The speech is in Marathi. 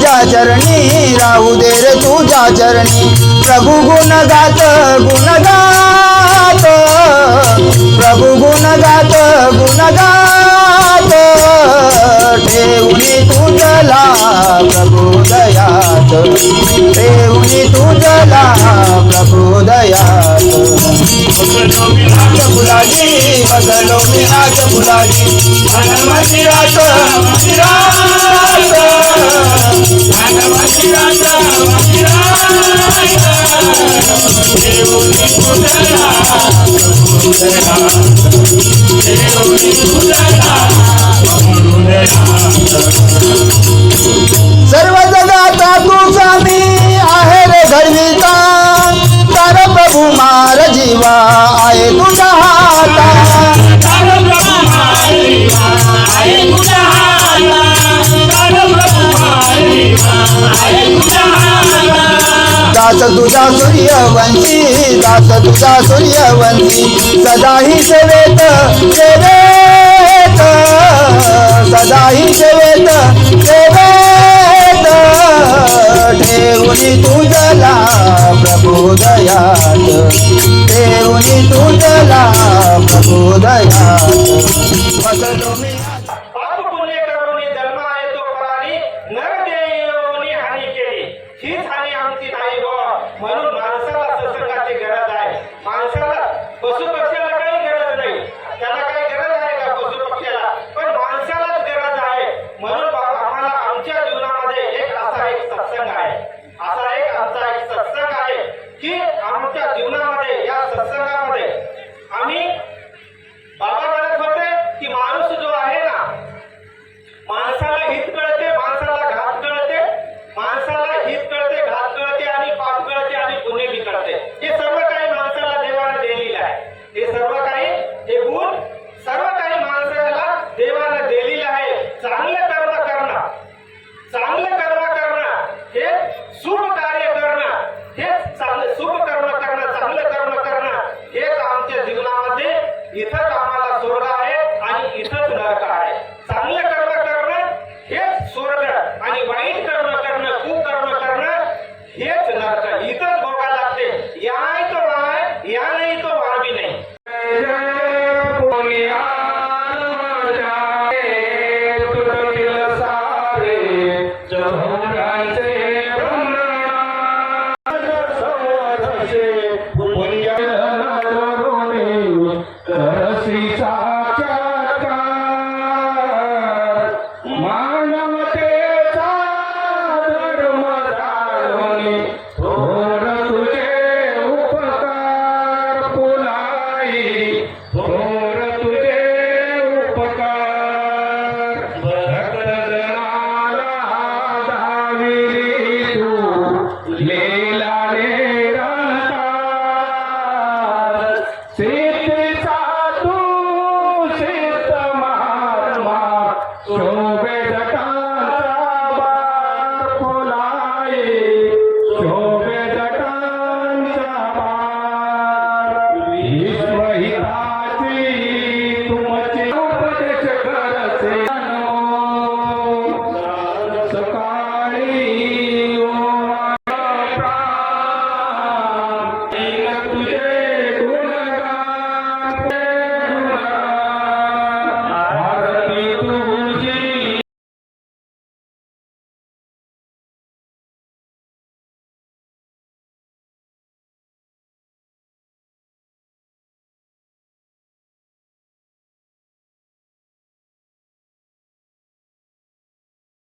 तुझ्या चरणी राहू दे रे तुझ्या चरणी. प्रभू गुण गात गुण गात प्रभू गुण गात गुण गात ठेवणी तुझला प्रभू दयात. ठेवणी तुझला प्रभू दयात. फुलाजी बदलो विनाश फुलाजी. मंदिरात. ராஜா வாசி ராஜா வாசி ராஜா दास तुझा सूर्यवंशी दास तुझा सूर्यवंशी सदाही सेवेत सेवेत सदाही सेवेत सेवेत. ठेवणी तुझला प्रबोदयात ठेवणी तुझला प्रबोदयात ही आमची ताई व म्हणून माणसाला सत्संगाची गरज आहे. माणसाला पशु पक्षाला काही गरज नाही. त्याला काही गरज आहे का पशु पक्षाला पण माणसालाच गरज आहे. म्हणून आम्हाला आमच्या जीवनामध्ये एक असा एक सत्संग आहे. असा एक आमचा एक सत्संग आहे की आमच्या जीवनामध्ये या सत्संगामध्ये आम्ही बाबा म्हणत होते की माणूस जो आहे ना माणसाला हित Sube Mom? Oh.